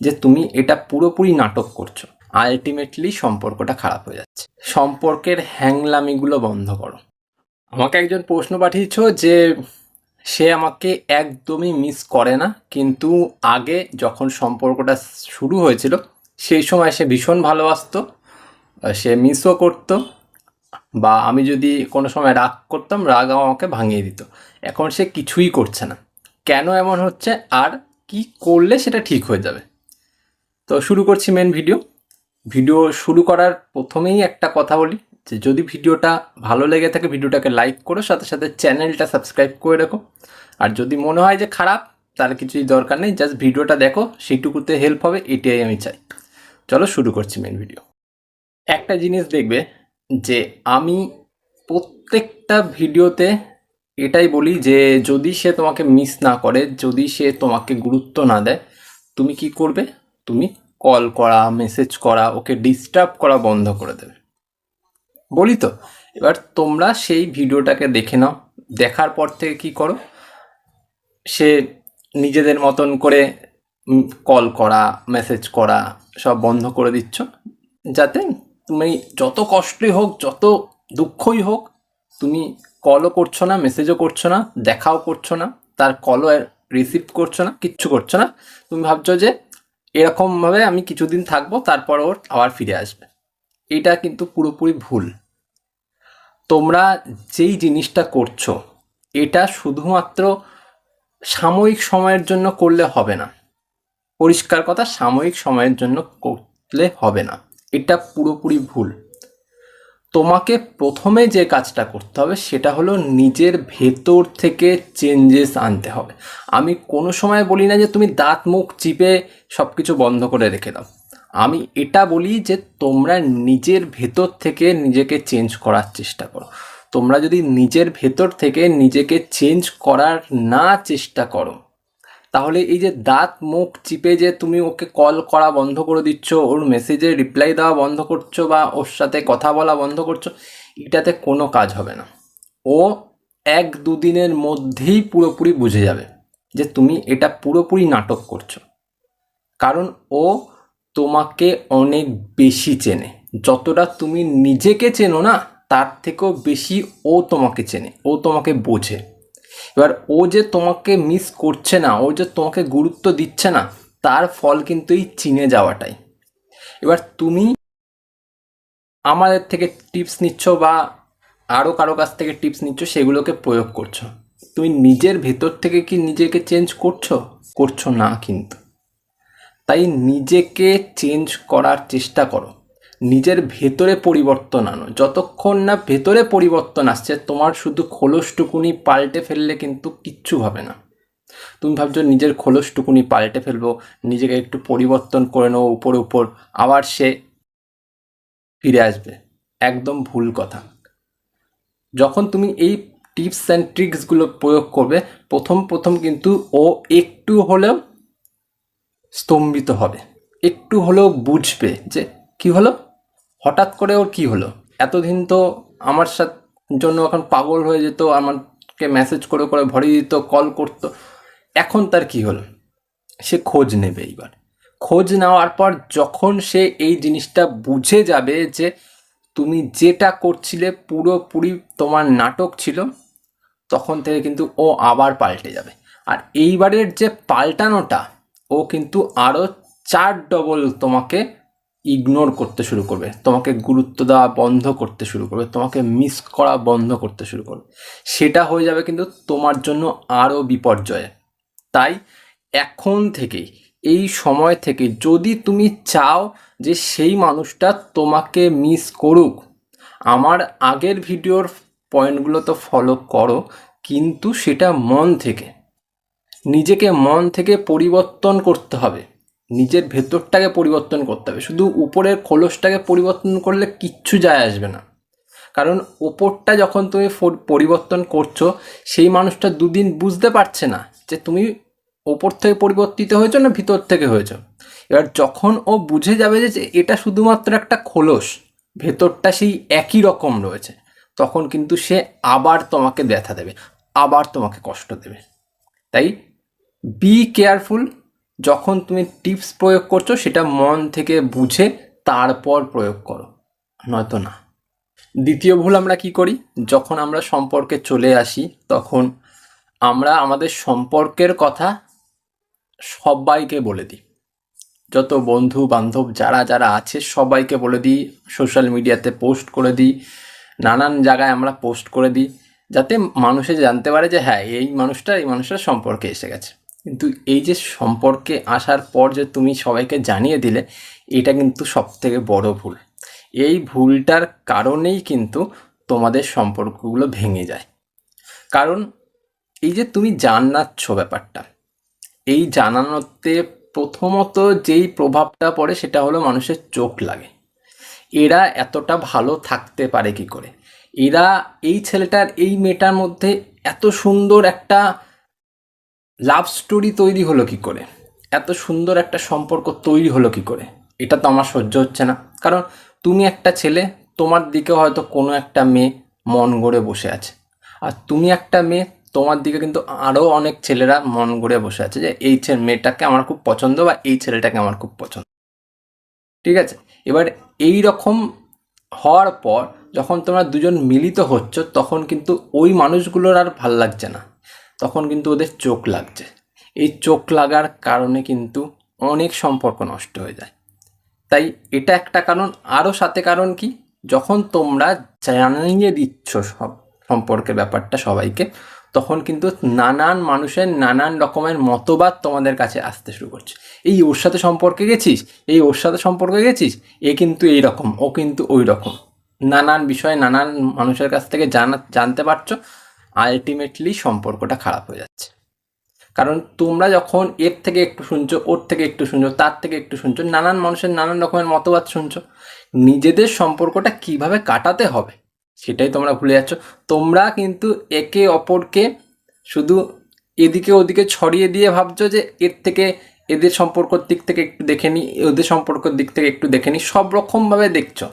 যে তুমি এটা পুরোপুরি নাটক করছ আলটিমেটলি সম্পর্কটা খারাপ হয়ে যাচ্ছে। সম্পর্কের হ্যাংলামিগুলো বন্ধ করো। আমাকে একজন প্রশ্ন পাঠিয়েছ যে সে আমাকে একদমই মিস করে না, কিন্তু আগে যখন সম্পর্কটা শুরু হয়েছিল, সেই সময় সে ভীষণ ভালোবাসতো, সে মিসও করতো, বা আমি যদি কোনো সময় রাগ করতাম, রাগ আমাকে ভাঙিয়ে দিত। এখন সে কিছুই করছে না। কেন এমন হচ্ছে? আর কি করলে সেটা ঠিক হয়ে যাবে? তো শুরু করছি মেন ভিডিও ভিডিও শুরু করার প্রথমেই একটা কথা বলি, যে যদি ভিডিওটা ভালো লেগে থাকে ভিডিওটাকে লাইক করো সাথে সাথে চ্যানেলটা সাবস্ক্রাইব করে রাখো। আর যদি মনে হয় যে খারাপ, তার কিছুই দরকার নেই জাস্ট ভিডিওটা দেখো, সেইটুকুতে হেল্প হবে, এটাই আমি চাই। চলো শুরু করছি মেন ভিডিও একটা জিনিস দেখবে, যে আমি প্রত্যেকটা ভিডিওতে এটাই বলি, যে যদি সে তোমাকে মিস না করে, যদি সে তোমাকে গুরুত্ব না দেয়, তুমি কি করবে? তুমি কল করা মেসেজ করা, ওকে ডিস্টার্ব করা বন্ধ করে দেবে। বলি তো, এবার তোমরা সেই ভিডিওটাকে দেখে নাও। দেখার পর থেকে কি করো? সে নিজেদের মতন করে কল করা মেসেজ করা, সব বন্ধ করে দিচ্ছ। যাতে তুমি যত কষ্টই হোক, যত দুঃখই হোক, তুমি কলও করছ না মেসেজও করছ না, দেখাও করছ না, তার কলও রিসিভ করছ না, কিচ্ছু করছ না। তুমি ভাবছ যে এরকমভাবে আমি কিছুদিন থাকব, তারপর ওর আবার ফিরে আসবে। এটা কিন্তু পুরোপুরি ভুল। তোমরা যেই জিনিসটা করছ, এটা শুধুমাত্র সাময়িক সময়ের জন্য করলে হবে না। পরিষ্কার কথা, সাময়িক সময়ের জন্য করলে হবে না। এটা পুরোপুরি ভুল। তোমাকে প্রথমে যে কাজটা করতে হবে সেটা হলো নিজের ভেতর থেকে চেঞ্জেস আনতে হবে। আমি কোনো সময় বলি না যে তুমি দাঁত মুখ চিপে সব কিছু বন্ধ করে রেখে দাও। আমি এটা বলি যে তোমরা নিজের ভেতর থেকে নিজেকে চেঞ্জ করার চেষ্টা করো। তোমরা যদি নিজের ভেতর থেকে নিজেকে চেঞ্জ করার না চেষ্টা করো তাহলে এই যে দাঁত মুখ চিপে যে তুমি ওকে কল করা বন্ধ করে দিচ্ছ, ওর মেসেজে রিপ্লাই দেওয়া বন্ধ করছ বা ওর সাথে কথা বলা বন্ধ করছ, এটাতে কোনো কাজ হবে না। ও এক দুদিনের মধ্যেই পুরোপুরি বুঝে যাবে যে তুমি এটা পুরোপুরি নাটক করছ। কারণ ও তোমাকে অনেক বেশি চেনে। যতটা তুমি নিজেকে চেনো না, তার থেকেও বেশি ও তোমাকে চেনে, ও তোমাকে বোঝে। এবার ও যে তোমাকে মিস করছে না, ও যে তোমাকে গুরুত্ব দিচ্ছে না, তার ফল কিন্তু এই চিনে যাওয়াটাই। এবার তুমি আমাদের থেকে টিপস নিচ্ছ বা আরও কারও কাছ থেকে টিপস নিচ্ছ, সেগুলোকে প্রয়োগ করছ। তুমি নিজের ভেতর থেকে কি নিজেকে চেঞ্জ করছ? করছ না কিন্তু। তাই নিজেকে চেঞ্জ করার চেষ্টা করো। নিজের ভেতরে পরিবর্তন আনো। যতক্ষণ না ভেতরে পরিবর্তন আসছে, তোমার শুধু খোলসটুকুনি পাল্টে ফেললে কিন্তু কিচ্ছু হবে না। তুমি ভাবছ নিজের খোলসটুকুনি পাল্টে ফেলব, নিজেকে একটু পরিবর্তন করে নেব উপর উপর, আবার সে ফিরে আসবে। একদম ভুল কথা। যখন তুমি এই টিপস অ্যান্ড ট্রিক্সগুলো প্রয়োগ করবে, প্রথম প্রথম কিন্তু ও একটু হলেও স্তম্ভিত হবে। একটু হলেও বুঝবে যে কি হলো? হঠাৎ করে ওর কি হলো? এতদিন তো আমার সাথে, জন্য এখন পাগল হয়ে যেত, আমাকে মেসেজ করে করে ভরিয়ে দিত কল করতো। এখন তার কি হলো? সে খোঁজ নেবে এইবার। খোঁজ নেওয়ার পর যখন সে এই জিনিসটা বুঝে যাবে যে তুমি যেটা করছিলে পুরোপুরি তোমার নাটক ছিল, তখন থেকে কিন্তু ও আবার পাল্টে যাবে। আর এইবারের যে পাল্টানোটা, ও কিন্তু আরও চার ডবল তোমাকে ইগনোর করতে শুরু করবে, তোমাকে গুরুত্ব দেওয়া বন্ধ করতে শুরু করবে, তোমাকে মিস করা বন্ধ করতে শুরু করবে। সেটা হয়ে যাবে কিন্তু তোমার জন্য আরও বিপর্যয়। তাই এখন থেকেই, এই সময় থেকে যদি তুমি চাও যে সেই মানুষটা তোমাকে মিস করুক, আমার আগের ভিডিওর পয়েন্টগুলো তো ফলো করো, কিন্তু সেটা মন থেকে, নিজেকে মন থেকে পরিবর্তন করতে হবে। নিজের ভেতরটাকে পরিবর্তন করতে হবে। শুধু উপরের খোলসটাকে পরিবর্তন করলে কিচ্ছু যায় আসবে না। কারণ ওপরটা যখন তুমি পরিবর্তন করছ, সেই মানুষটা দুদিন বুঝতে পারছে না যে তুমি ওপর থেকে পরিবর্তিত হয়েছো না ভিতর থেকে হয়েছো। এবার যখন ও বুঝে যাবে যে এটা শুধুমাত্র একটা খোলস, ভেতরটা সেই একই রকম রয়েছে, তখন কিন্তু সে আবার তোমাকে ব্যথা দেবে, আবার তোমাকে কষ্ট দেবে। তাই বি কেয়ারফুল যখন তুমি টিপস প্রয়োগ করছ, সেটা মন থেকে বুঝে তারপর প্রয়োগ করো, নয়তো না। দ্বিতীয় ভুল আমরা কি করি? যখন আমরা সম্পর্কে চলে আসি, তখন আমরা আমাদের সম্পর্কের কথা সবাইকে বলে দিই। যত বন্ধু বান্ধব যারা যারা আছে, সবাইকে বলে দিই, সোশ্যাল মিডিয়াতে পোস্ট করে দিই, নানান জায়গায় আমরা পোস্ট করে দিই, যাতে মানুষে জানতে পারে যে হ্যাঁ এই মানুষটা, এই মানুষটার সম্পর্কে এসে গেছে। কিন্তু এই যে সম্পর্কে আসার পর যে তুমি সবাইকে জানিয়ে দিলে, এটা কিন্তু সব থেকে বড় ভুল। এই ভুলটার কারণেই কিন্তু তোমাদের সম্পর্কগুলো ভেঙে যায়। কারণ এই যে তুমি জানাচ্ছ ব্যাপারটা, এই জানানোতে প্রথমত যেই প্রভাবটা পড়ে সেটা হলো মানুষের চোখ লাগে। এরা এতটা ভালো থাকতে পারে কি করে? এরা এই ছেলেটার, এই মেয়েটার মধ্যে এত সুন্দর একটা লাভ স্টোরি তৈরি হলো কি করে? এত সুন্দর একটা সম্পর্ক তৈরি হলো কি করে? এটা তো আমার সহ্য হচ্ছে না। কারণ তুমি একটা ছেলে, তোমার দিকে হয়তো কোনো একটা মেয়ে মন গড়ে বসে আছে। আর তুমি একটা মেয়ে, তোমার দিকে কিন্তু আরও অনেক ছেলেরা মন গড়ে বসে আছে যে, এই ছেলে মেয়েটাকে আমার খুব পছন্দ বা এই ছেলেটাকে আমার খুব পছন্দ। ঠিক আছে? এবার এই রকম হওয়ার পর যখন তোমরা দুজন মিলিত হচ্ছ, তখন কিন্তু ওই মানুষগুলোর আর ভালো লাগছে না। তখন কিন্তু ওদের চোখ লাগছে। এই চোখ লাগার কারণে কিন্তু অনেক সম্পর্ক নষ্ট হয়ে যায়। তাই এটা একটা কারণ। আরও সাথে কারণ কি? যখন তোমরা জানিয়ে দিচ্ছ সব সম্পর্কের ব্যাপারটা সবাইকে, তখন কিন্তু নানান মানুষের নানান রকমের মতবাদ তোমাদের কাছে আসতে শুরু করছে। এই ওর সাথে সম্পর্কে গেছিস? এই ওর সাথে সম্পর্কে গেছিস? এ কিন্তু এই রকম, ও কিন্তু ওই রকম। নানান বিষয়ে নানান মানুষের কাছ থেকে জানা জানতে পারছ। আলটিমেটলি সম্পর্কটা খারাপ হয়ে যাচ্ছে। কারণ তোমরা যখন এর থেকে একটু শুনছো, ওর থেকে একটু শুনছো, তার থেকে একটু শুনছো, নানান মানুষের নানান রকমের মতবাদ শুনছো, নিজেদের সম্পর্কটা কীভাবে কাটাতে হবে সেটাই তোমরা ভুলে যাচ্ছ। তোমরা কিন্তু একে অপরকে শুধু এদিকে ওদিকে ছড়িয়ে দিয়ে ভাবছ যে এর থেকে এদের সম্পর্কর দিক থেকে একটু দেখে নিই ওদের সম্পর্কের দিক থেকে একটু দেখে নিই সব রকমভাবে দেখছ।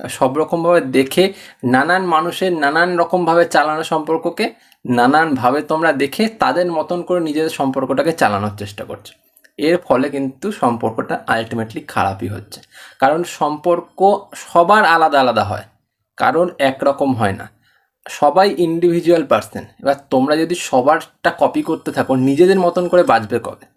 সব রকমভাবে দেখে নানান মানুষের নানান রকমভাবে চালানো সম্পর্ককে নানানভাবে তোমরা দেখে তাদের মতন করে নিজেদের সম্পর্কটাকে চালানোর চেষ্টা করছ। এর ফলে কিন্তু সম্পর্কটা আলটিমেটলি খারাপই হচ্ছে। কারণ সম্পর্ক সবার আলাদা আলাদা হয় কারণ একরকম হয় না। সবাই ইন্ডিভিজুয়াল পার্সন এবার তোমরা যদি সবারটা কপি করতে থাকো, নিজেদের মতন করে বাঁচবে কবে?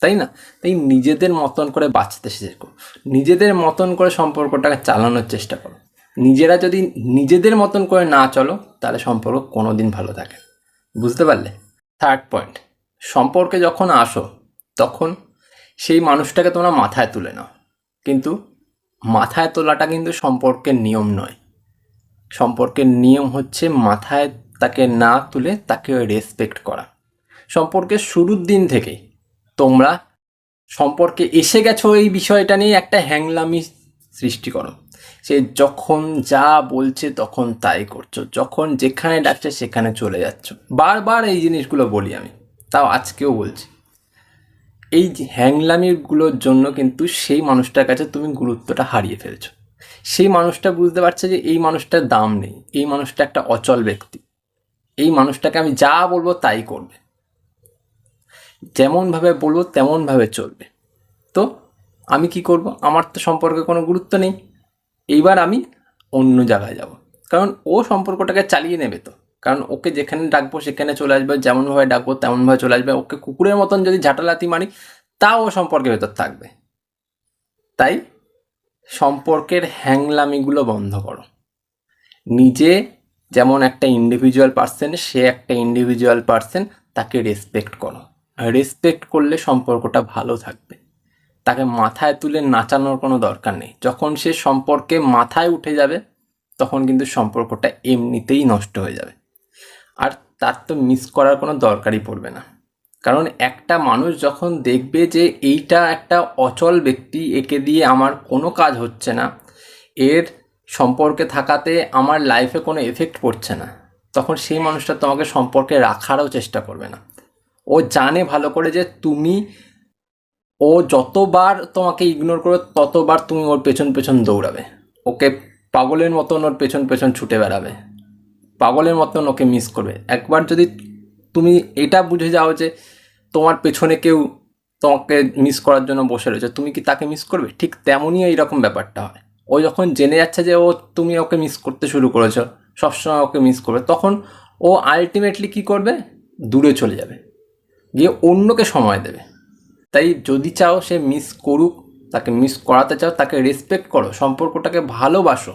তাই না? তাই নিজেদের মতন করে বাঁচতে শেখো। নিজেদের মতন করে সম্পর্কটাকে চালানোর চেষ্টা করো। নিজেরা যদি নিজেদের মতন করে না চলো, তাহলে সম্পর্ক কোনো দিন ভালো থাকে বুঝতে পারলে? থার্ড পয়েন্ট সম্পর্কে যখন আসো, তখন সেই মানুষটাকে তোমরা মাথায় তুলে নাও। কিন্তু মাথায় তোলাটা কিন্তু সম্পর্কের নিয়ম নয়। সম্পর্কের নিয়ম হচ্ছে মাথায় তাকে না তুলে তাকে রেসপেক্ট করা। সম্পর্কের শুরুর দিন থেকেই তোমরা সম্পর্কে এসে গেছো এই বিষয়টা নিয়ে একটা হ্যাংলামি সৃষ্টি করো। সে যখন যা বলছে তখন তাই করছ, যখন যেখানে ডাকছে সেখানে চলে যাচ্ছ। বারবার এই জিনিসগুলো বলি আমি, তাও আজকেও বলছি। এই হ্যাংলামিগুলোর জন্য কিন্তু সেই মানুষটার কাছে তুমি গুরুত্বটা হারিয়ে ফেলছো। সেই মানুষটা বুঝতে পারছে যে এই মানুষটার দাম নেই, এই মানুষটা একটা অচল ব্যক্তি, এই মানুষটাকে আমি যা বলব তাই করবে। যেমনভাবে বলব, তেমনভাবে চলবে। তো আমি কি করব? আমার তো সম্পর্কে কোনো গুরুত্ব নেই। এইবার আমি অন্য জায়গায় যাব। কারণ ও সম্পর্কটাকে চালিয়ে নেবে তো। কারণ ওকে যেখানে ডাকবো, সেখানে চলে আসবে। যেমনভাবে ডাকবো, তেমনভাবে চলে আসবে। ওকে কুকুরের মতন যদি ঝাঁটালাতি মারি তা ও সম্পর্কের ভেতর থাকবে। তাই সম্পর্কের হ্যাংলামিগুলো বন্ধ করো। নিজে যেমন একটা ইন্ডিভিজুয়াল পার্সন সে একটা ইন্ডিভিজুয়াল পার্সন তাকে রেসপেক্ট করো। রেসপেক্ট করলে সম্পর্কটা ভালো থাকবে। তাকে মাথায় তুলে নাচানোর কোনো দরকার নেই। যখন সে সম্পর্কে মাথায় উঠে যাবে, তখন কিন্তু সম্পর্কটা এমনিতেই নষ্ট হয়ে যাবে। আর তার তো মিস করার কোনো দরকারই পড়বে না। কারণ একটা মানুষ যখন দেখবে যে এইটা একটা অচল ব্যক্তি, একে দিয়ে আমার কোনো কাজ হচ্ছে না, এর সম্পর্কে থাকাতে আমার লাইফে কোনো এফেক্ট পড়ছে না, তখন সেই মানুষটা তোমাকে সম্পর্কে রাখারও চেষ্টা করবে না। ও জানে ভালো করে যে তুমি, ও যতবার তোমাকে ইগনোর করবে, ততবার তুমি ওর পেছন পেছন দৌড়াবে। ওকে পাগলের মতন ওর পেছন পেছন ছুটে বেড়াবে। পাগলের মতন ওকে মিস করবে। একবার যদি তুমি এটা বুঝে যাও যে তোমার পেছনে কেউ তোমাকে মিস করার জন্য বসে রয়েছে, তুমি কি তাকে মিস করবে? ঠিক তেমনই এইরকম ব্যাপারটা হয়। ও যখন জেনে যাচ্ছে যে ও তুমি ওকে মিস করতে শুরু করেছ, সবসময় ওকে মিস করবে, তখন ও আলটিমেটলি কি করবে? দূরে চলে যাবে। গিয়ে অন্যকে সময় দেবে। তাই যদি চাও সে মিস করুক, তাকে মিস করাতে চাও, তাকে রেসপেক্ট করো, সম্পর্কটাকে ভালোবাসো।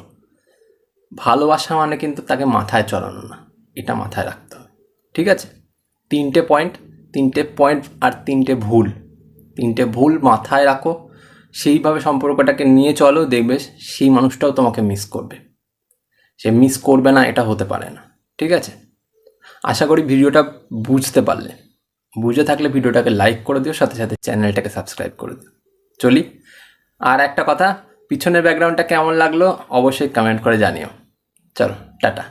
ভালোবাসা মানে কিন্তু তাকে মাথায় চড়ানো না, এটা মাথায় রাখতে হবে। ঠিক আছে? তিনটে পয়েন্ট তিনটে পয়েন্ট আর তিনটে ভুল। তিনটে ভুল মাথায় রাখো, সেইভাবে সম্পর্কটাকে নিয়ে চলো, দেখবে সেই মানুষটাও তোমাকে মিস করবে। সে মিস করবে না, এটা হতে পারে না। ঠিক আছে? আশা করি ভিডিওটা বুঝতে পারলে। বুঝে থাকলে ভিডিওটাকে লাইক করে দিও, সাথে সাথে চ্যানেলটাকে সাবস্ক্রাইব করে দিও। চলি, আর একটা কথা, পিছনের ব্যাকগ্রাউন্ডটা কেমন লাগল অবশ্যই কমেন্ট করে জানিও। চলো, টাটা।